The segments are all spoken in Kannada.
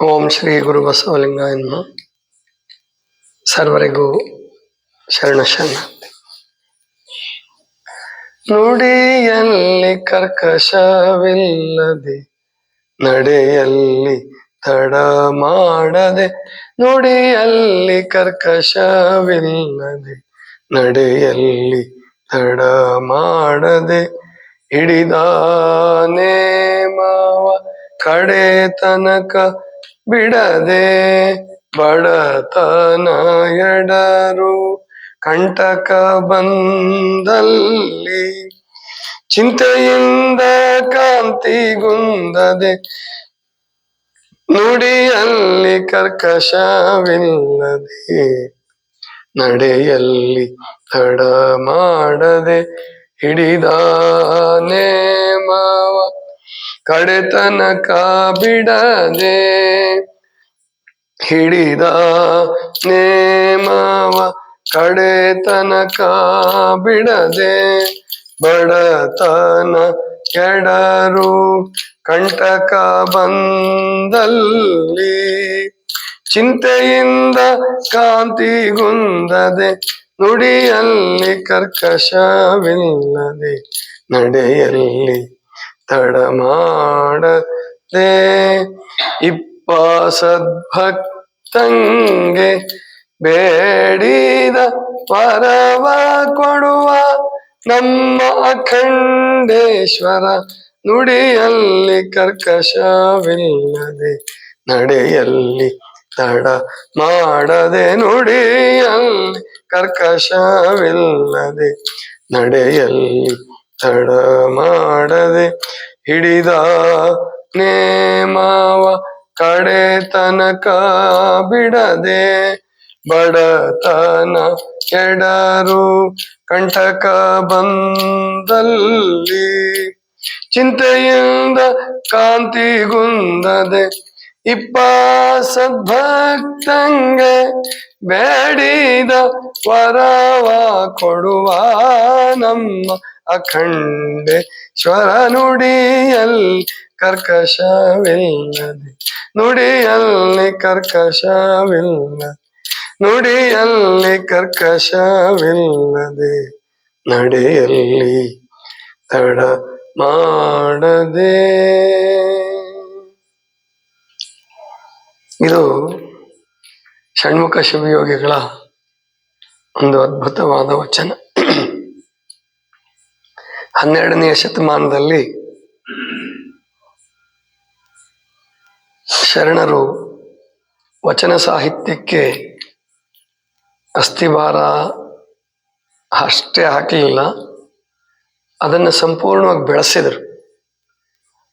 ಓಂ ಶ್ರೀ ಗುರು ಬಸವಲಿಂಗಾಯ ನಮಃ ಸರ್ವರಿಗೂ ಶರಣ ಶರಣ ನುಡಿಯಲ್ಲಿ ಕರ್ಕಶವಿಲ್ಲದೆ, ನಡೆಯಲ್ಲಿ ತಡ ಮಾಡದೆ, ನುಡಿಯಲ್ಲಿ ಕರ್ಕಶವಿಲ್ಲದೆ, ನಡೆಯಲ್ಲಿ ತಡ ಮಾಡದೆ ಹಿಡಿದಾನೆ ಮಾವ ಕಡೆ ತನಕ ಬಿಡದೆ ಬಡತನ ಎಡರು ಕಂಟಕ ಬಂದಲ್ಲಿ. ಚಿಂತೆಯಿಂದ ಕಾಂತಿಗುಂದದೆ ನುಡಿಯಲ್ಲಿ ಕರ್ಕಶವಿಲ್ಲದೆ ನಡೆಯಲ್ಲಿ ತಡ ಮಾಡದೆ ಹಿಡಿದಾನೆ ಮಾವ. ಕಡೆತನಕ ಬಿಡದೆ ಹಿಡಿದ ನೇಮವ ಕಡೆತನ ಬಿಡದೆ ಬಡತನ ಕೆಡರು ಕಂಟಕ ಬಂದಲ್ಲಿ ಚಿಂತೆಯಿಂದ ಕಾಂತಿಗುಂದದೆ ನುಡಿಯಲ್ಲಿ ಕರ್ಕಶವಿಲ್ಲದೆ ನಡೆಯಲ್ಲಿ ತಡ ಮಾಡದೆ ಇಪ್ಪ ಸದ್ಭಕ್ತಂಗೆ ಬೇಡಿದ ಪರವ ಕೊಡುವ ನಮ್ಮ ಅಖಂಡೇಶ್ವರ ನುಡಿಯಲ್ಲಿ ಕರ್ಕಶವಿಲ್ಲದೆ ನಡೆಯಲ್ಲಿ ತಡ ಮಾಡದೆ ನುಡಿಯಲ್ಲಿ ಕರ್ಕಶವಿಲ್ಲದೆ ನಡೆಯಲ್ಲಿ ತಡ ಮಾಡದೆ ಹಿಡಿದ ನೇಮಾವ ಕಡೆ ತನಕ ಬಿಡದೆ ಬಡತನ ಕೆಡರು ಕಂಟಕ ಬಂದಲ್ಲಿ ಚಿಂತೆಯಿಂದ ಕಾಂತಿ ಗುಂದದೆ ಇಪ್ಪ ಸದ್ಭಕ್ತಂಗೆ ಬೇಡಿದ ವರವ ಕೊಡುವ ನಮ್ಮ ಅಖಂಡೇಶ್ವರ ನುಡಿಯಲ್ಲಿ ಕರ್ಕಶವಿಲ್ಲದೆ ನುಡಿಯಲ್ಲಿ ಕರ್ಕಶವಿಲ್ಲದೆ ನುಡಿಯಲ್ಲಿ ಕರ್ಕಶವಿಲ್ಲದೆ ನಡೆಯಲ್ಲಿ ತಡ ಮಾಡದೆ. ಇದು ಷಣ್ಮುಖ ಶಿವಯೋಗಿಗಳ ಒಂದು ಅದ್ಭುತವಾದ ವಚನ. ಹನ್ನೆರಡನೆಯ ಶತಮಾನದಲ್ಲಿ ಶರಣರು ವಚನ ಸಾಹಿತ್ಯಕ್ಕೆ ಅಸ್ಥಿಭಾರ ಅಷ್ಟೇ ಹಾಕಲಿಲ್ಲ. ಅದನ್ನು ಸಂಪೂರ್ಣವಾಗಿ ಬೆಳೆಸಿದರು.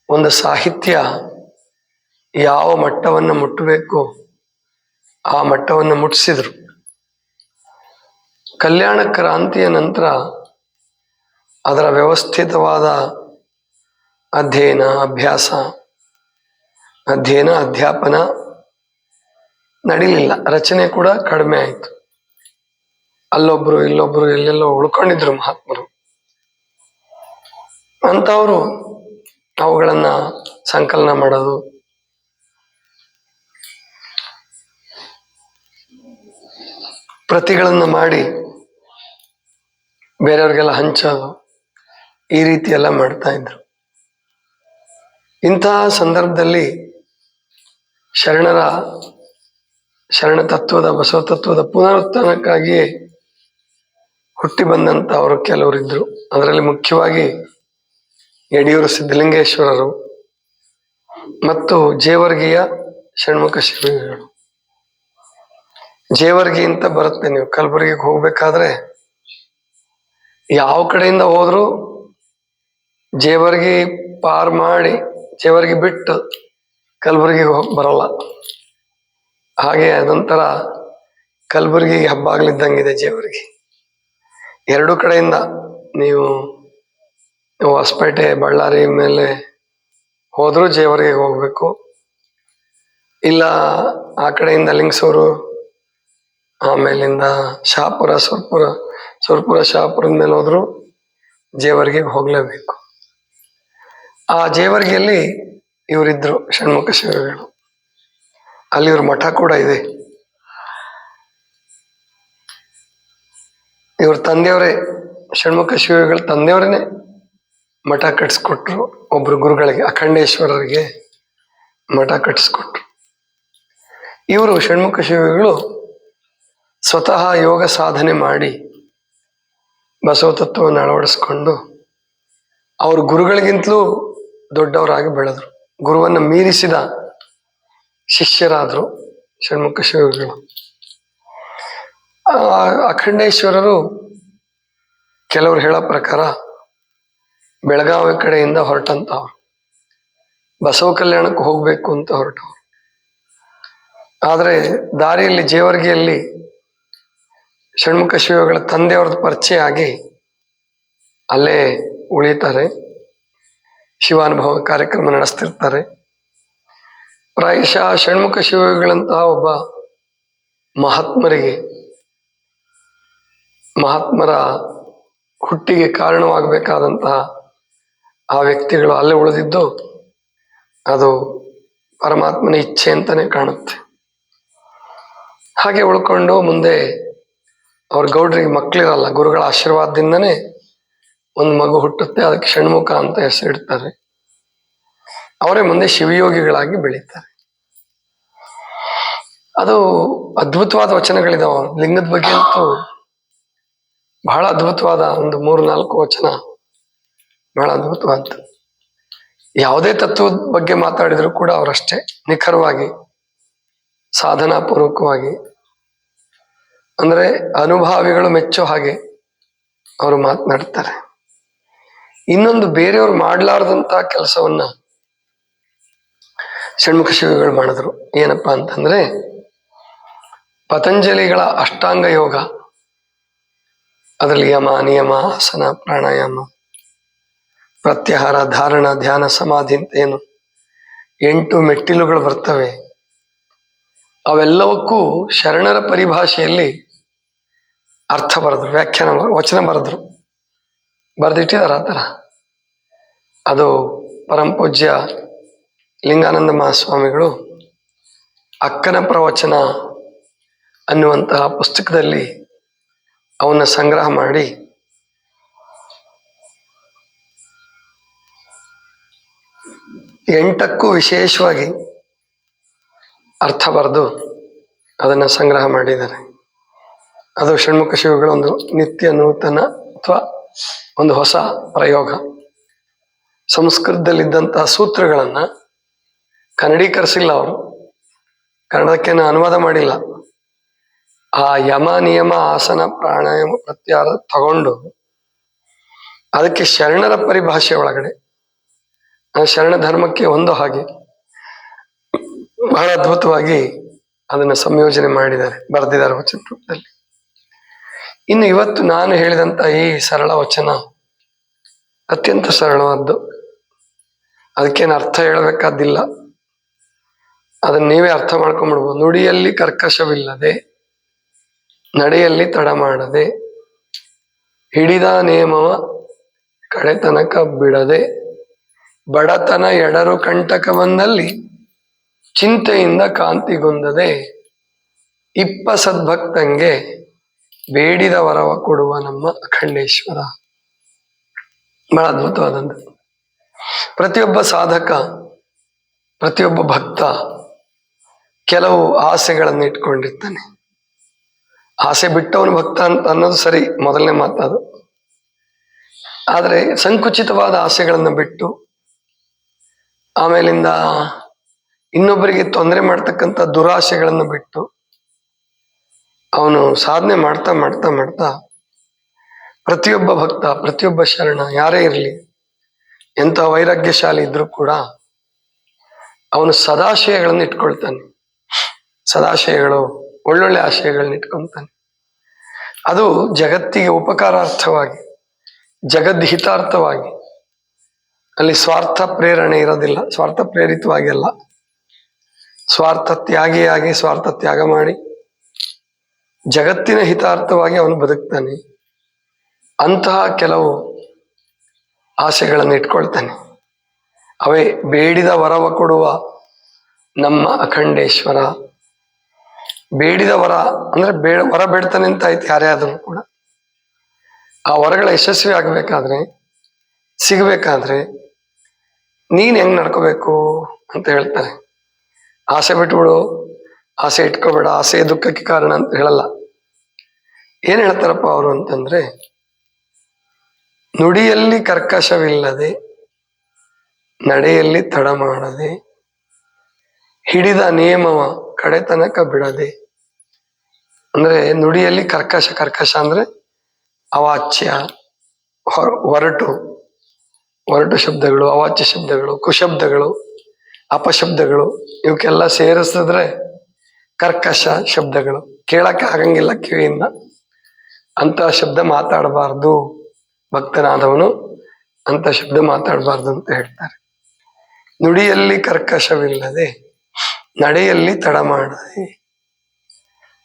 ಒಂದು ಸಾಹಿತ್ಯ ಯಾವ ಮಟ್ಟವನ್ನು ಮುಟ್ಟಬೇಕು ಆ ಮಟ್ಟವನ್ನು ಮುಟ್ಟಿಸಿದರು. ಕಲ್ಯಾಣ ಕ್ರಾಂತಿಯ ನಂತರ ಅದರ ವ್ಯವಸ್ಥಿತವಾದ ಅಧ್ಯಯನ, ಅಭ್ಯಾಸ, ಅಧ್ಯಯನ, ಅಧ್ಯಾಪನ ನಡೀಲಿಲ್ಲ. ರಚನೆ ಕೂಡ ಕಡಿಮೆ ಆಯಿತು. ಅಲ್ಲೊಬ್ರು, ಇಲ್ಲೊಬ್ರು, ಎಲ್ಲೆಲ್ಲೋ ಉಳ್ಕೊಂಡಿದ್ರು ಮಹಾತ್ಮರು. ಅಂಥವರು ಅವುಗಳನ್ನ ಸಂಕಲನ ಮಾಡೋದು. ಪ್ರತಿಗಳನ್ನು ಮಾಡಿ ಬೇರೆಯವ್ರಿಗೆಲ್ಲ ಹಂಚೋದು. ಈ ರೀತಿ ಎಲ್ಲ ಮಾಡ್ತಾ ಇದ್ರು. ಇಂತಹ ಸಂದರ್ಭದಲ್ಲಿ ಶರಣರ ಶರಣ ತತ್ವದ, ಬಸವ ತತ್ವದ ಪುನರುತ್ಥಾನಕ್ಕಾಗಿಯೇ ಹುಟ್ಟಿ ಬಂದಂತ ಅವರು ಕೆಲವರಿದ್ರು ಅದರಲ್ಲಿ ಮುಖ್ಯವಾಗಿ ಯಡಿಯೂರು ಸಿದ್ಧಲಿಂಗೇಶ್ವರರು ಮತ್ತು ಜೇವರ್ಗಿಯ ಷಣ್ಮುಖ ಶಿವಗಳು ಜೇವರ್ಗಿ ಅಂತ ಬರುತ್ತೆ ನೀವು. ಕಲಬುರಗಿಗೆ ಹೋಗ್ಬೇಕಾದ್ರೆ ಯಾವ ಕಡೆಯಿಂದ ಹೋದ್ರು ಜೇವರ್ಗಿ ಪಾರ್ ಮಾಡಿ ಜೇವರ್ಗಿ ಬಿಟ್ಟು ಕಲಬುರಗಿಗೆ ಬರಲ್ಲ. ಹಾಗೆ ಅದೊಂಥರ ಕಲಬುರಗಿ ಇದೆ ಜೇವರ್ಗಿ. ಎರಡು ಕಡೆಯಿಂದ ನೀವು ನೀವು ಹೊಸಪೇಟೆ, ಬಳ್ಳಾರಿ ಮೇಲೆ ಹೋದ್ರೂ ಜೇವರ್ಗಿಗೆ ಹೋಗ್ಬೇಕು. ಇಲ್ಲ ಆ ಕಡೆಯಿಂದ ಲಿಂಗಸೂರು, ಆಮೇಲಿಂದ ಶಾಪುರ, ಸುರ್ಪುರ ಸುರ್ಪುರ, ಶಾಪುರದ ಮೇಲೆ ಹೋದ್ರು ಜೇವರ್ಗಿಗೆ ಹೋಗ್ಲೇಬೇಕು. ಆ ಜೇವರ್ಗಿಯಲ್ಲಿ ಇವರಿದ್ರು ಷಣ್ಮುಖ ಶಿವಗಳು ಅಲ್ಲಿ ಇವ್ರ ಮಠ ಕೂಡ ಇದೆ. ಇವ್ರ ತಂದೆಯವರೇ ಷಣ್ಮುಖ ಶಿವಗಳ ತಂದೆಯವರೇನೆ ಮಠ ಕಟ್ಟಿಸ್ಕೊಟ್ರು ಒಬ್ರು ಗುರುಗಳಿಗೆ ಅಖಂಡೇಶ್ವರರಿಗೆ ಮಠ ಕಟ್ಟಿಸ್ಕೊಟ್ರು ಇವರು ಷಣ್ಮುಖ ಶಿವಗಳು ಸ್ವತಃ ಯೋಗ ಸಾಧನೆ ಮಾಡಿ ಬಸವ ತತ್ವವನ್ನು ಅಳವಡಿಸ್ಕೊಂಡು ಅವ್ರ ಗುರುಗಳಿಗಿಂತಲೂ ದೊಡ್ಡವರಾಗಿ ಬೆಳೆದ್ರು. ಗುರುವನ್ನು ಮೀರಿಸಿದ ಶಿಷ್ಯರಾದರು ಷಣ್ಮುಖ ಶಿವಗಳು ಅಖಂಡೇಶ್ವರರು ಕೆಲವರು ಹೇಳೋ ಪ್ರಕಾರ ಬೆಳಗಾವಿ ಕಡೆಯಿಂದ ಹೊರಟಂತ ಬಸವ ಕಲ್ಯಾಣಕ್ಕೆ ಹೋಗಬೇಕು ಅಂತ ಹೊರಟವ್ರು. ಆದರೆ ದಾರಿಯಲ್ಲಿ ಜೇವರ್ಗಿಯಲ್ಲಿ ಷಣ್ಮುಖ ಶಿವಗಳ ತಂದೆಯವ್ರದ್ದು ಪರಿಚಯ ಆಗಿ ಅಲ್ಲೇ ಉಳಿತಾರೆ. ಶಿವಾನುಭವ ಕಾರ್ಯಕ್ರಮ ನಡೆಸ್ತಿರ್ತಾರೆ. ಪ್ರಾಯಶಃ ಷಣ್ಮುಖ ಶಿವಗಳಂತಹ ಒಬ್ಬ ಮಹಾತ್ಮರಿಗೆ, ಮಹಾತ್ಮರ ಹುಟ್ಟಿಗೆ ಕಾರಣವಾಗಬೇಕಾದಂತಹ ಆ ವ್ಯಕ್ತಿಗಳು ಅಲ್ಲೇ ಉಳಿದಿದ್ದು ಅದು ಪರಮಾತ್ಮನ ಇಚ್ಛೆ ಅಂತಾನೆ ಕಾಣುತ್ತೆ. ಹಾಗೆ ಉಳ್ಕೊಂಡು ಮುಂದೆ ಅವ್ರ ಗೌಡ್ರಿಗೆ ಮಕ್ಕಳಿರಲ್ಲ ಗುರುಗಳ ಆಶೀರ್ವಾದದಿಂದನೇ ಒಂದು ಮಗು ಹುಟ್ಟುತ್ತೆ, ಅದಕ್ಕೆ ಷಣ್ಮುಖ ಅಂತ ಹೆಸರಿಡ್ತಾರೆ. ಅವರೇ ಮುಂದೆ ಶಿವಯೋಗಿಗಳಾಗಿ ಬೆಳೀತಾರೆ. ಅದು ಅದ್ಭುತವಾದ ವಚನಗಳಿದಾವ. ಲಿಂಗದ ಬಗ್ಗೆ ಅಂತೂ ಬಹಳ ಅದ್ಭುತವಾದ ಒಂದು ಮೂರು ನಾಲ್ಕು ವಚನ. ಬಹಳ ಅದ್ಭುತವಾದ್ದು ಯಾವುದೇ ತತ್ವದ ಬಗ್ಗೆ ಮಾತಾಡಿದ್ರು ಕೂಡ ಅವರಷ್ಟೇ ನಿಖರವಾಗಿ ಸಾಧನಾ ಪೂರ್ವಕವಾಗಿ ಅಂದ್ರೆ ಅನುಭಾವಿಗಳು ಮೆಚ್ಚೋ ಹಾಗೆ ಅವರು ಮಾತನಾಡ್ತಾರೆ. ಇನ್ನೊಂದು ಬೇರೆಯವ್ರು ಮಾಡ್ಲಾರ್ದಂತ ಕೆಲಸವನ್ನ ಷಣ್ಮುಖ ಶಿವಿಗಳು ಮಾಡಿದ್ರು. ಏನಪ್ಪಾ ಅಂತಂದ್ರೆ ಪತಂಜಲಿಗಳ ಅಷ್ಟಾಂಗ ಯೋಗ. ಅದರಲ್ಲಿ ಯಮ, ನಿಯಮ, ಆಸನ, ಪ್ರಾಣಾಯಾಮ, ಪ್ರತ್ಯಾಹಾರ, ಧಾರಣ, ಧ್ಯಾನ, ಸಮಾಧಿ ಅಂತ ಏನು ಎಂಟು ಮೆಟ್ಟಿಲುಗಳು ಬರ್ತವೆ. ಅವೆಲ್ಲವಕ್ಕೂ ಶರಣರ ಪರಿಭಾಷೆಯಲ್ಲಿ ಅರ್ಥ ಬರೆದ್ರು, ವ್ಯಾಖ್ಯಾನ ವಚನ ಬರೆದ್ರು. ಬರೆದಿಟ್ಟಿದಾರ ಆ ಥರ ಅದು ಪರಂಪೂಜ್ಯ ಲಿಂಗಾನಂದ ಮಹಾಸ್ವಾಮಿಗಳು ಅಕ್ಕನ ಪ್ರವಚನ ಅನ್ನುವಂತಹ ಪುಸ್ತಕದಲ್ಲಿ ಅವನ್ನ ಸಂಗ್ರಹ ಮಾಡಿ ಎಂಟಕ್ಕೂ ವಿಶೇಷವಾಗಿ ಅರ್ಥ ಬರೆದು ಅದನ್ನು ಸಂಗ್ರಹ ಮಾಡಿದ್ದಾರೆ. ಅದು ಷಣ್ಮುಖ ಶಿವಗಳ ಒಂದು ನಿತ್ಯ ನೂತನ ಅಥವಾ ಒಂದು ಹೊಸ ಪ್ರಯೋಗ. ಸಂಸ್ಕೃತದಲ್ಲಿದ್ದಂತಹ ಸೂತ್ರಗಳನ್ನ ಕನ್ನಡೀಕರಿಸಿಲ್ಲ ಅವರು. ಕನ್ನಡಕ್ಕೇನು ಅನುವಾದ ಮಾಡಿಲ್ಲ. ಆ ಯಮ, ನಿಯಮ, ಆಸನ, ಪ್ರಾಣಾಯಾಮ ಪ್ರತ್ಯಾರ ತಗೊಂಡು ಅದಕ್ಕೆ ಶರಣರ ಪರಿಭಾಷೆ ಒಳಗಡೆ ಶರಣ ಧರ್ಮಕ್ಕೆ ಒಂದು ಹಾಗೆ ಬಹಳ ಅದ್ಭುತವಾಗಿ ಅದನ್ನ ಸಂಯೋಜನೆ ಮಾಡಿದ್ದಾರೆ, ಬರೆದಿದ್ದಾರೆ ವಚನ ಇನ್ನು ಇವತ್ತು ನಾನು ಹೇಳಿದಂತ ಈ ಸರಳ ವಚನ ಅತ್ಯಂತ ಸರಳವಾದ್ದು. ಅದಕ್ಕೇನು ಅರ್ಥ ಹೇಳಬೇಕಾದಿಲ್ಲ. ಅದನ್ನ ನೀವೇ ಅರ್ಥ ಮಾಡ್ಕೊಂಡ್ಬಿಡ್ಬೋದು ನುಡಿಯಲ್ಲಿ ಕರ್ಕಶವಿಲ್ಲದೆ, ನಡೆಯಲ್ಲಿ ತಡ ಮಾಡದೆ ಹಿಡಿದ ನೇಮವ ಕಡೆತನಕ ಬಿಡದೆ, ಬಡತನ ಎಡರು ಕಂಟಕವನ್ನಲ್ಲಿ ಚಿಂತೆಯಿಂದ ಕಾಂತಿಗೊಂದದೆ, ಇಪ್ಪ ಸದ್ಭಕ್ತಂಗೆ ಬೇಡಿದ ವರವ ಕೊಡುವ ನಮ್ಮ ಅಖಂಡೇಶ್ವರ. ಬಹಳ ಅದ್ಭುತವಾದಂತ ಪ್ರತಿಯೊಬ್ಬ ಸಾಧಕ, ಪ್ರತಿಯೊಬ್ಬ ಭಕ್ತ ಕೆಲವು ಆಸೆಗಳನ್ನು ಇಟ್ಕೊಂಡಿರ್ತಾನೆ. ಆಸೆ ಬಿಟ್ಟವನು ಭಕ್ತ ಅಂತ ಅನ್ನೋದು ಸರಿ, ಮೊದಲನೇ ಮಾತಾದು ಆದರೆ ಸಂಕುಚಿತವಾದ ಆಸೆಗಳನ್ನು ಬಿಟ್ಟು ಆಮೇಲಿಂದ ಇನ್ನೊಬ್ಬರಿಗೆ ತೊಂದರೆ ಮಾಡ್ತಕ್ಕಂಥ ದುರಾಸೆಗಳನ್ನು ಬಿಟ್ಟು ಅವನು ಸಾಧನೆ ಮಾಡ್ತಾ ಮಾಡ್ತಾ ಮಾಡ್ತಾ ಪ್ರತಿಯೊಬ್ಬ ಭಕ್ತ, ಪ್ರತಿಯೊಬ್ಬ ಶರಣ ಯಾರೇ ಇರಲಿ, ಎಂಥ ವೈರಾಗ್ಯಶಾಲಿ ಇದ್ರೂ ಕೂಡ ಅವನು ಸದಾಶಯಗಳನ್ನು ಇಟ್ಕೊಳ್ತಾನೆ. ಸದಾಶಯಗಳು, ಒಳ್ಳೊಳ್ಳೆ ಆಶಯಗಳನ್ನ ಇಟ್ಕೊತಾನೆ ಅದು ಜಗತ್ತಿಗೆ ಉಪಕಾರಾರ್ಥವಾಗಿ ಜಗದ್ಹಿತಾರ್ಥವಾಗಿ ಅಲ್ಲಿ ಸ್ವಾರ್ಥ ಪ್ರೇರಣೆ ಇರೋದಿಲ್ಲ, ಸ್ವಾರ್ಥ ಪ್ರೇರಿತವಾಗಿ ಅಲ್ಲ. ಸ್ವಾರ್ಥ ತ್ಯಾಗಿಯಾಗಿ ಸ್ವಾರ್ಥ ತ್ಯಾಗ ಮಾಡಿ ಜಗತ್ತಿನ ಹಿತಾರ್ಥವಾಗಿ ಅವನು ಬದುಕ್ತಾನೆ. ಅಂತಹ ಕೆಲವು ಆಸೆಗಳನ್ನು ಇಟ್ಕೊಳ್ತಾನೆ. ಅವೇ ಬೇಡಿದ ವರವ ಕೊಡುವ ನಮ್ಮ ಅಖಂಡೇಶ್ವರ. ಬೇಡಿದ ವರ ಅಂದ್ರೆ ಬೇಡ ವರ ಬೇಡ್ತಾನೆ ಅಂತ ಆಯ್ತು ಯಾರೇ ಆದರೂ ಕೂಡ. ಆ ವರಗಳ ಯಶಸ್ವಿ ಆಗಬೇಕಾದ್ರೆ, ಸಿಗಬೇಕಾದ್ರೆ ನೀನು ಹೆಂಗೆ ನಡ್ಕೋಬೇಕು ಅಂತ ಹೇಳ್ತಾರೆ. ಆಸೆ ಬಿಟ್ಬಿಡು, ಆಸೆ ಇಟ್ಕೋಬೇಡ, ಆಸೆ ದುಃಖಕ್ಕೆ ಕಾರಣ ಅಂತ ಹೇಳಲ್ಲ. ಏನ್ ಹೇಳ್ತಾರಪ್ಪ ಅವರು ಅಂತಂದ್ರೆ, ನುಡಿಯಲ್ಲಿ ಕರ್ಕಶವಿಲ್ಲದೆ, ನಡೆಯಲ್ಲಿ ತಡ ಮಾಡದೆ ಹಿಡಿದ ನಿಯಮವ ಕಡೆತನಕ ಬಿಡದೆ, ಅಂದ್ರೆ ನುಡಿಯಲ್ಲಿ ಕರ್ಕಶ ಕರ್ಕಶ ಅಂದ್ರೆ ಅವಾಚ್ಯ, ಹೊರ- ಹೊರಟು ಹೊರಟು ಶಬ್ದಗಳು, ಅವಾಚ್ಯ ಶಬ್ದಗಳು, ಕುಶಬ್ದಗಳು, ಅಪಶಬ್ದಗಳು, ಇವಕ್ಕೆಲ್ಲ ಸೇರಿಸಿದ್ರೆ ಕರ್ಕಶ ಶಬ್ದಗಳು. ಕೇಳಕ್ಕೆ ಆಗಂಗಿಲ್ಲ ಕಿವಿಯಿಂದ. ಅಂತ ಶಬ್ದ ಮಾತಾಡಬಾರ್ದು ಭಕ್ತನಾದವನು ಅಂತ ಶಬ್ದ ಮಾತಾಡಬಾರ್ದು ಅಂತ ಹೇಳ್ತಾರೆ. ನುಡಿಯಲ್ಲಿ ಕರ್ಕಶವಿಲ್ಲದೆ ನಡೆಯಲ್ಲಿ ತಡ ಮಾಡದೆ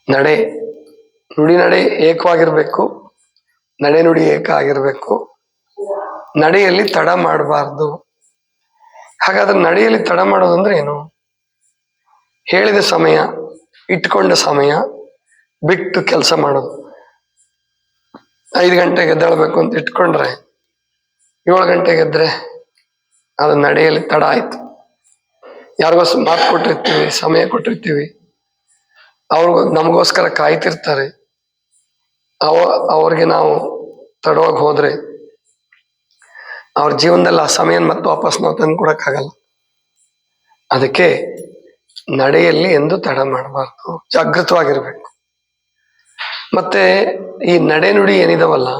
ನಡೆ, ನುಡಿ ನಡೆ ಏಕವಾಗಿರ್ಬೇಕು, ನಡೆ ನುಡಿ ಏಕ ಆಗಿರ್ಬೇಕು, ನಡೆಯಲ್ಲಿ ತಡ ಮಾಡಬಾರ್ದು. ಹಾಗಾದ್ರೆ ನಡೆಯಲ್ಲಿ ತಡ ಮಾಡೋದಂದ್ರೆ ಏನು? ಹೇಳಿದ ಸಮಯ, ಇಟ್ಕೊಂಡ ಸಮಯ, ಬಿಟ್ಟು ಕೆಲಸ ಮಾಡೋದು. ಐದು ಗಂಟೆಗೆ ಎದ್ದೇಳ್ಬೇಕು ಅಂತ ಇಟ್ಕೊಂಡ್ರೆ ಏಳು ಗಂಟೆಗೆ ಎದ್ರೆ ಅದು ನಡೆಯಲ್ಲಿ ತಡ ಆಯ್ತು. ಯಾರಿಗೋ ಮಾತು ಕೊಟ್ಟಿರ್ತೀವಿ, ಸಮಯ ಕೊಟ್ಟಿರ್ತೀವಿ. ಅವ್ರಿಗೂ ನಮಗೋಸ್ಕರ ಕಾಯ್ತಿರ್ತಾರೆ. ಅವ, ಅವ್ರಿಗೆ ನಾವು ತಡವಾಗಿ ಹೋದ್ರೆ ಅವ್ರ ಜೀವನದಲ್ಲಿ ಆ ಸಮಯ ಮತ್ತೆ ವಾಪಸ್ ನಾವು ತಂದು ಕೊಡಕ್ಕಾಗಲ್ಲ. ಅದಕ್ಕೆ ನಡೆಯಲ್ಲಿ ಎಂದು ತಡ ಮಾಡಬಾರ್ದು. ಜಾಗೃತವಾಗಿರ್ಬೇಕು. ಮತ್ತೆ ಈ ನಡೆನುಡಿ ಏನಿದಾವಲ್ಲ,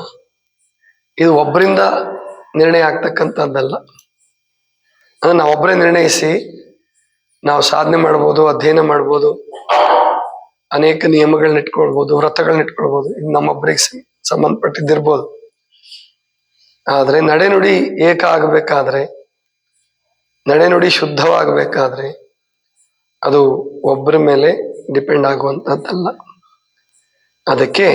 ಇದು ಒಬ್ಬರಿಂದ ನಿರ್ಣಯ ಆಗ್ತಕ್ಕಂಥದ್ದಲ್ಲ. ನಾವೊಬ್ಬರೇ ನಿರ್ಣಯಿಸಿ ನಾವು ಸಾಧನೆ ಮಾಡ್ಬೋದು, ಅಧ್ಯಯನ ಮಾಡ್ಬೋದು, ಅನೇಕ ನಿಯಮಗಳನ್ನ ಇಟ್ಕೊಳ್ಬೋದು, ವ್ರತಗಳನ್ನ ಇಟ್ಕೊಳ್ಬೋದು. ಇದು ನಮ್ಮೊಬ್ಬರಿಗೆ ಸಂಬಂಧಪಟ್ಟಿದ್ದಿರ್ಬೋದು. ಆದರೆ ನಡೆನುಡಿ ಏಕ ಆಗಬೇಕಾದ್ರೆ ನಡೆನುಡಿ ಶುದ್ಧವಾಗಬೇಕಾದ್ರೆ ಅದು ಒಬ್ಬರ ಮೇಲೆ ಡಿಪೆಂಡ್ ಆಗುವಂಥದ್ದಲ್ಲ. ಅದಕ್ಕೆ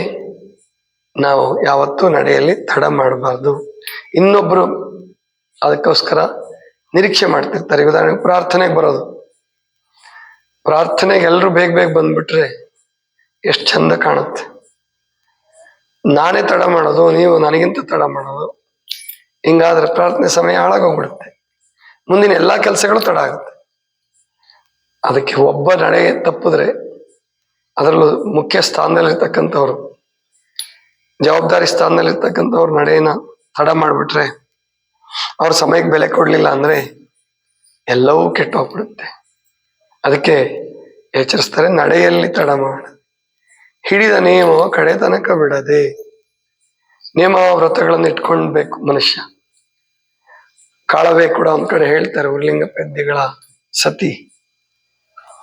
ನಾವು ಯಾವತ್ತೂ ನಡೆಯಲ್ಲಿ ತಡ ಮಾಡಬಾರ್ದು. ಇನ್ನೊಬ್ಬರು ಅದಕ್ಕೋಸ್ಕರ ನಿರೀಕ್ಷೆ ಮಾಡ್ತಿರ್ತಾರೆ. ಉದಾಹರಣೆಗೆ ಪ್ರಾರ್ಥನೆಗೆ ಬರೋದು. ಪ್ರಾರ್ಥನೆಗೆ ಎಲ್ಲರೂ ಬೇಗ ಬೇಗ ಬಂದ್ಬಿಟ್ರೆ ಎಷ್ಟು ಚಂದ ಕಾಣುತ್ತೆ. ನಾನೇ ತಡ ಮಾಡೋದು, ನೀವು ನನಗಿಂತ ತಡ ಮಾಡೋದು. ಹಿಂಗಾದ್ರೆ ಪ್ರಾರ್ಥನೆ ಸಮಯ ಹಾಳಾಗೋಗ್ಬಿಡುತ್ತೆ. ಮುಂದಿನ ಎಲ್ಲಾ ಕೆಲಸಗಳು ತಡ ಆಗುತ್ತೆ. ಅದಕ್ಕೆ ಒಬ್ಬ ನಡೆ ತಪ್ಪಿದ್ರೆ ಅದರಲ್ಲೂ ಮುಖ್ಯ ಸ್ಥಾನದಲ್ಲಿರ್ತಕ್ಕಂಥವ್ರು, ಜವಾಬ್ದಾರಿ ಸ್ಥಾನದಲ್ಲಿರ್ತಕ್ಕಂಥವ್ರು ನಡೆಯನ್ನ ತಡ ಮಾಡಿಬಿಟ್ರೆ ಅವ್ರ ಸಮಯಕ್ಕೆ ಬೆಲೆ ಕೊಡ್ಲಿಲ್ಲ ಅಂದ್ರೆ ಎಲ್ಲವೂ ಕೆಟ್ಟು ಹೋಗ್ಬಿಡುತ್ತೆ ಅದಕ್ಕೆ ಎಚ್ಚರಿಸ್ತಾರೆ, ನಡೆಯಲ್ಲಿ ತಡ ಮಾಡ. ಹಿಡಿದ ನಿಯಮ ಕಡೆ ತನಕ ಬಿಡದೆ ನಿಯಮ ವ್ರತಗಳನ್ನು ಇಟ್ಕೊಳ್ಬೇಕು ಮನುಷ್ಯ. ಕಾಳವೇ ಕೂಡ ಒಂದ್ ಕಡೆ ಹೇಳ್ತಾರೆ, ಉರ್ಲಿಂಗ ಪದ್ಯಗಳ ಸತಿ.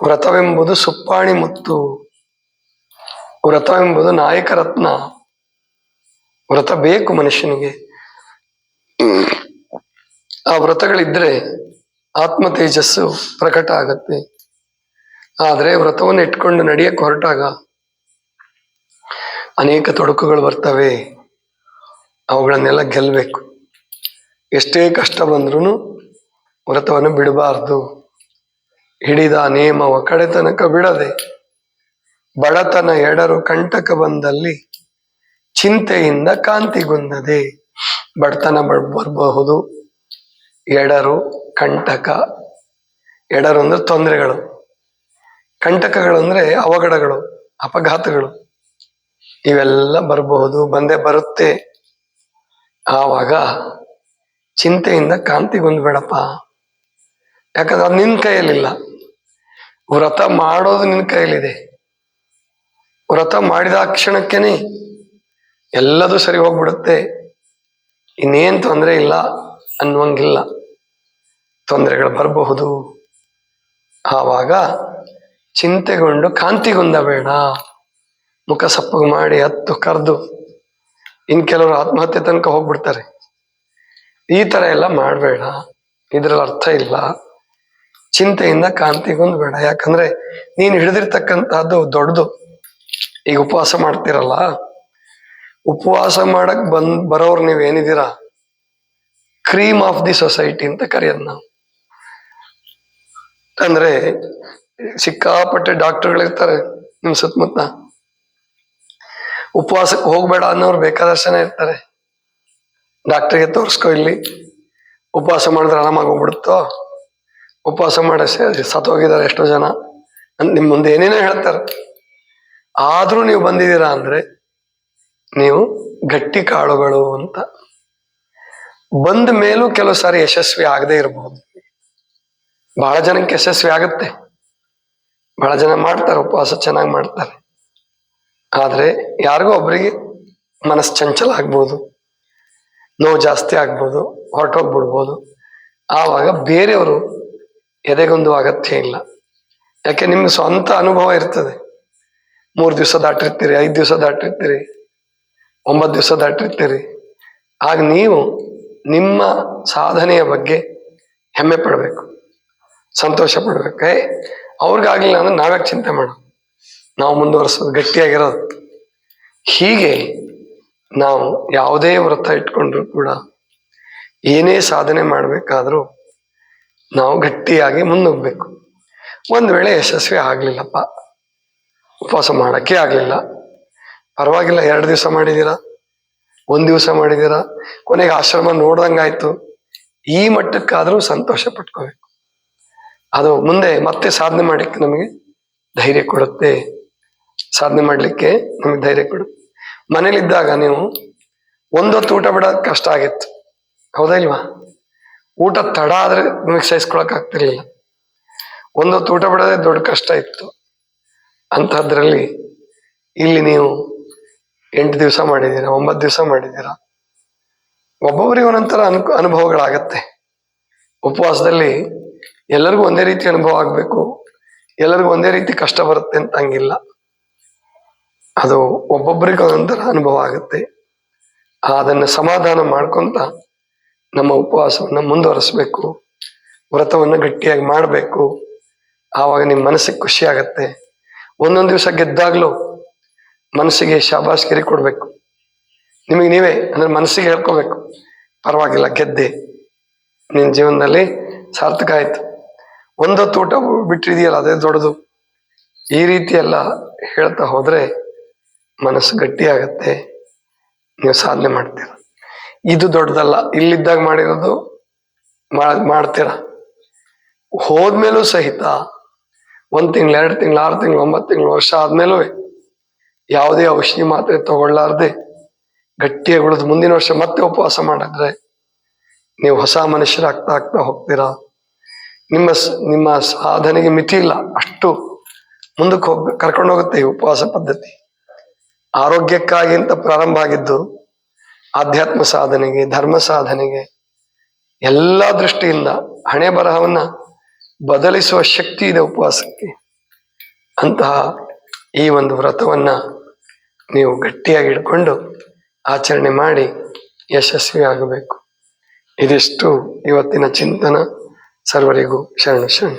ವ್ರತವೆಂಬುದು ಸುಪ್ಪಾಣಿ ಮುತ್ತು. ವ್ರತವೆಂಬುದು ನಾಯಕ ರತ್ನ. ವ್ರತ ಬೇಕು ಮನುಷ್ಯನಿಗೆ. ಆ ವ್ರತಗಳಿದ್ರೆ ಆತ್ಮ ತೇಜಸ್ಸು ಪ್ರಕಟ ಆಗತ್ತೆ. ಆದರೆ ವ್ರತವನ್ನು ಇಟ್ಕೊಂಡು ನಡೆಯಕ್ಕೆ ಹೊರಟಾಗ ಅನೇಕ ತೊಡಕುಗಳು ಬರ್ತವೆ. ಅವುಗಳನ್ನೆಲ್ಲ ಗೆಲ್ಲಬೇಕು ಎಷ್ಟೇ ಕಷ್ಟ ಬಂದ್ರೂ ವ್ರತವನ್ನು ಬಿಡಬಾರ್ದು. ಹಿಡಿದ ನೇಮವ ಕಡೆ ತನಕ ಬಿಡದೆ ಬಡತನ ಎಡರು ಕಂಟಕ ಬಂದಲ್ಲಿ ಚಿಂತೆಯಿಂದ ಕಾಂತಿಗುಂದದೆ. ಬಡತನ ಬರಬಹುದು. ಎಡರು ಕಂಟಕ, ಎಡರು ಅಂದ್ರೆ ತೊಂದರೆಗಳು. ಕಂಟಕಗಳು ಅಂದ್ರೆ ಅವಘಡಗಳು, ಅಪಘಾತಗಳು. ಇವೆಲ್ಲ ಬರಬಹುದು, ಬಂದೇ ಬರುತ್ತೆ. ಆವಾಗ ಚಿಂತೆಯಿಂದ ಕಾಂತಿಗೊಂದ್ಬೇಡಪ್ಪ. ಯಾಕಂದ್ರೆ ಅದು ನಿನ್ನ ಕೈಯಲ್ಲಿಲ್ಲ. ವ್ರತ ಮಾಡೋದು ನಿನ್ನ ಕೈಯಲ್ಲಿದೆ. ವ್ರತ ಮಾಡಿದ ಕ್ಷಣಕ್ಕೇನೆ ಎಲ್ಲದೂ ಸರಿ ಹೋಗ್ಬಿಡುತ್ತೆ. ಇನ್ನೇನ್ ತೊಂದರೆ ಇಲ್ಲ ಅನ್ನುವಂಗಿಲ್ಲ. ತೊಂದರೆಗಳು ಬರಬಹುದು. ಆವಾಗ ಚಿಂತೆಗೊಂಡು ಕಾಂತಿಗೊಂದಬೇಡ ಮುಖ ಸಪ್ಪಗೆ ಮಾಡಿ ಹತ್ತು ಕರೆದು ಇನ್ ಕೆಲವರು ಆತ್ಮಹತ್ಯೆ ತನಕ ಹೋಗ್ಬಿಡ್ತಾರೆ. ಈ ತರ ಎಲ್ಲ ಮಾಡಬೇಡ. ಇದ್ರಲ್ಲಿ ಅರ್ಥ ಇಲ್ಲ. ಚಿಂತೆಯಿಂದ ಕಾಂತಿಗೊಂದು ಬೇಡ ಯಾಕಂದ್ರೆ ನೀನು ಹಿಡಿದಿರ್ತಕ್ಕಂತಹದ್ದು ದೊಡ್ಡದು. ಈಗ ಉಪವಾಸ ಮಾಡ್ತಿರಲ್ಲ? ಉಪವಾಸ ಮಾಡಕ್ ಬಂದ್, ಬರೋರು ನೀವೇನಿದ್ದೀರಾ ಕ್ರೀಮ್ ಆಫ್ ದಿ ಸೊಸೈಟಿ ಅಂತ ಕರೆಯೋದು ನಾವು. ಅಂದ್ರೆ ಸಿಕ್ಕಾಪಟ್ಟೆ ಡಾಕ್ಟರ್ಗಳಿರ್ತಾರೆ ನಿಮ್ ಸುತ್ತಮುತ್ತ. ಉಪವಾಸಕ್ಕೆ ಹೋಗ್ಬೇಡ ಅನ್ನೋರು ಬೇಕಾದಷ್ಟು ಇರ್ತಾರೆ. ಡಾಕ್ಟರ್ಗೆ ತೋರಿಸ್ಕೊ ಇಲ್ಲಿ. ಉಪವಾಸ ಮಾಡಿದ್ರೆ ಆರಾಮಾಗಿ ಹೋಗ್ಬಿಡುತ್ತೋ? ಉಪವಾಸ ಮಾಡಿ ಸತ್ತೋಗಿದ್ದಾರೆ ಎಷ್ಟೋ ಜನ. ನಿಮ್ ಮುಂದೆ ಏನೇನೋ ಹೇಳ್ತಾರೆ. ಆದ್ರೂ ನೀವು ಬಂದಿದ್ದೀರಾ ಅಂದ್ರೆ ನೀವು ಗಟ್ಟಿ ಕಾಳುಗಳು ಅಂತ. ಬಂದ ಮೇಲೂ ಕೆಲವು ಸಾರಿ ಯಶಸ್ವಿ ಆಗದೆ ಇರಬಹುದು ಬಹಳ ಜನಕ್ಕೆ ಯಶಸ್ವಿ ಆಗುತ್ತೆ. ಬಹಳ ಜನ ಮಾಡ್ತಾರೆ, ಉಪವಾಸ ಚೆನ್ನಾಗಿ ಮಾಡ್ತಾರೆ. ಆದ್ರೆ ಯಾರಿಗೋ ಒಬ್ಬರಿಗೆ ಮನಸ್ಸು ಚಂಚಲ ಆಗ್ಬೋದು, ನೋವು ಜಾಸ್ತಿ ಆಗ್ಬೋದು, ಹೊರಟೋಗ್ಬಿಡ್ಬೋದು. ಆವಾಗ ಬೇರೆಯವರು ಎದೆಗೊಂದು ಅಗತ್ಯ ಇಲ್ಲ. ಯಾಕೆ, ನಿಮ್ಗೆ ಸ್ವಂತ ಅನುಭವ ಇರ್ತದೆ. ಮೂರು ದಿವಸ ದಾಟಿರ್ತೀರಿ, ಐದು ದಿವಸ ದಾಟಿರ್ತೀರಿ, ಒಂಬತ್ತು ದಿವಸ ದಾಟಿರ್ತೀರಿ. ಆಗ ನೀವು ನಿಮ್ಮ ಸಾಧನೆಯ ಬಗ್ಗೆ ಹೆಮ್ಮೆ ಪಡಬೇಕು, ಸಂತೋಷ ಪಡಬೇಕು. ಏ ಅವ್ರಿಗಾಗ್ಲಿಲ್ಲ ಅಂದ್ರೆ ನಾವ್ಯಾಕೆ ಚಿಂತೆ ಮಾಡೋದು? ನಾವು ಮುಂದುವರ್ಸೋದು, ಗಟ್ಟಿಯಾಗಿರೋದು? ಹೀಗೆ ನಾವು ಯಾವುದೇ ವ್ರತ ಇಟ್ಕೊಂಡ್ರು ಕೂಡ ಏನೇ ಸಾಧನೆ ಮಾಡಬೇಕಾದ್ರೂ ನಾವು ಗಟ್ಟಿಯಾಗಿ ಮುನ್ನುಗ್ಬೇಕು ಒಂದು ವೇಳೆ ಯಶಸ್ವಿ ಆಗ್ಲಿಲ್ಲಪ್ಪ ಉಪವಾಸ ಮಾಡಕ್ಕೆ ಆಗಲಿಲ್ಲ ಪರವಾಗಿಲ್ಲ, ಎರಡು ದಿವಸ ಮಾಡಿದ್ದೀರಾ ಒಂದು ದಿವಸ ಮಾಡಿದ್ದೀರಾ ಕೊನೆಗೆ ಆಶ್ರಮ ನೋಡ್ದಂಗಾಯ್ತು ಈ ಮಟ್ಟಕ್ಕಾದರೂ ಸಂತೋಷ ಪಟ್ಕೋಬೇಕು. ಅದು ಮುಂದೆ ಮತ್ತೆ ಸಾಧನೆ ಮಾಡಲಿಕ್ಕೆ ನಮಗೆ ಧೈರ್ಯ ಕೊಡುತ್ತೆ. ಸಾಧನೆ ಮಾಡಲಿಕ್ಕೆ ನಮಗೆ ಧೈರ್ಯ ಕೊಡುತ್ತೆ. ಮನೇಲಿದ್ದಾಗ ನೀವು ಒಂದೊತ್ತು ಊಟ ಬಿಡೋದು ಕಷ್ಟ ಆಗಿತ್ತು. ಹೌದಾ ಇಲ್ವಾ? ಊಟ ತಡ ಆದ್ರೆ ನಿಮಗೆ ಸಹಿಸ್ಕೊಳಕ್ ಆಗ್ತಿರ್ಲಿಲ್ಲ. ಒಂದೊತ್ತು ಊಟ ಬಿಡೋದೇ ದೊಡ್ಡ ಕಷ್ಟ ಇತ್ತು. ಅಂಥದ್ರಲ್ಲಿ ಇಲ್ಲಿ ನೀವು ಎಂಟು ದಿವಸ ಮಾಡಿದ್ದೀರಾ, ಒಂಬತ್ತು ದಿವಸ ಮಾಡಿದ್ದೀರಾ? ಒಬ್ಬೊಬ್ಬರಿಗೆ ಒಂದೊಂಥರ ಅನು ಅನುಭವಗಳಾಗತ್ತೆ. ಉಪವಾಸದಲ್ಲಿ ಎಲ್ಲರಿಗೂ ಒಂದೇ ರೀತಿ ಅನುಭವ ಆಗಬೇಕು, ಎಲ್ಲರಿಗೂ ಒಂದೇ ರೀತಿ ಕಷ್ಟ ಬರುತ್ತೆ ಅಂತ ಹಂಗಿಲ್ಲ ಅದು ಒಬ್ಬೊಬ್ಬರಿಗೆ ಒಂದೊಂಥರ ಅನುಭವ ಆಗುತ್ತೆ. ಅದನ್ನು ಸಮಾಧಾನ ಮಾಡ್ಕೊಂತ ನಮ್ಮ ಉಪವಾಸವನ್ನು ಮುಂದುವರಿಸ್ಬೇಕು, ವ್ರತವನ್ನು ಗಟ್ಟಿಯಾಗಿ ಮಾಡಬೇಕು. ಆವಾಗ ನಿಮ್ಮ ಮನಸ್ಸಿಗೆ ಖುಷಿ ಆಗತ್ತೆ. ಒಂದೊಂದು ದಿವಸ ಗೆದ್ದಾಗ್ಲೂ ಮನಸ್ಸಿಗೆ ಶಾಬಾಸ್ಗಿರಿ ಕೊಡ್ಬೇಕು. ನಿಮಗೆ ನೀವೇ ಅಂದ್ರೆ ಮನಸ್ಸಿಗೆ ಹೇಳ್ಕೋಬೇಕು. ಪರವಾಗಿಲ್ಲ, ಗೆದ್ದೆ. ನಿನ್ನ ಜೀವನದಲ್ಲಿ ಸಾರ್ಥಕ ಆಯ್ತು. ಒಂದೊತ್ತು ಊಟ ಬಿಟ್ಟಿದೆಯಲ್ಲ, ಅದೇ ದೊಡ್ಡದು. ಈ ರೀತಿ ಎಲ್ಲ ಹೇಳ್ತಾ ಹೋದ್ರೆ ಮನಸ್ಸು ಗಟ್ಟಿ ಆಗತ್ತೆ ನೀವು ಸಾಧನೆ ಮಾಡ್ತೀರ. ಇದು ದೊಡ್ಡದಲ್ಲ, ಇಲ್ಲಿದ್ದಾಗ ಮಾಡಿರೋದು ಮಾಡ್ತೀರ. ಹೋದ್ಮೇಲೂ ಸಹಿತ ಒಂದ್ ತಿಂಗಳು, ಎರಡು ತಿಂಗಳು, ಆರು ತಿಂಗಳು, ಒಂಬತ್ತು ತಿಂಗಳು ವರ್ಷ ಆದ್ಮೇಲೂ ಯಾವುದೇ ಔಷಧಿ ಮಾತ್ರೆ ತಗೊಳ್ಳಾರ್ದೆ ಗಟ್ಟಿಯಾಗಿ ಉಳಿದು ಮುಂದಿನ ವರ್ಷ ಮತ್ತೆ ಉಪವಾಸ ಮಾಡಿದ್ರೆ ನೀವು ಹೊಸ ಮನುಷ್ಯರಾಗ್ತಾ ಆಗ್ತಾ ಹೋಗ್ತೀರಾ? ನಿಮ್ಮ ನಿಮ್ಮ ಸಾಧನೆಗೆ ಮಿತಿ ಇಲ್ಲ. ಅಷ್ಟು ಮುಂದಕ್ಕೆ ಹೋಗ್, ಕರ್ಕೊಂಡು ಹೋಗುತ್ತೆ ಈ ಉಪವಾಸ ಪದ್ಧತಿ. ಆರೋಗ್ಯಕ್ಕಾಗಿ ಅಂತ ಪ್ರಾರಂಭ ಆಗಿದ್ದು ಆಧ್ಯಾತ್ಮ ಸಾಧನೆಗೆ, ಧರ್ಮ ಸಾಧನೆಗೆ ಎಲ್ಲ ದೃಷ್ಟಿಯಿಂದ ಹಣೆ ಬರಹವನ್ನ ಬದಲಿಸುವ ಶಕ್ತಿ ಇದೆ ಉಪವಾಸಕ್ಕೆ. ಅಂತಹ ಈ ಒಂದು ವ್ರತವನ್ನ ನೀವು ಗಟ್ಟಿಯಾಗಿ ಹಿಡ್ಕೊಂಡು ಆಚರಣೆ ಮಾಡಿ ಯಶಸ್ವಿ ಆಗಬೇಕು ಇದಿಷ್ಟು ಇವತ್ತಿನ ಚಿಂತನ. ಸರ್ವರಿಗೂ ಶರಣ ಶರಣ.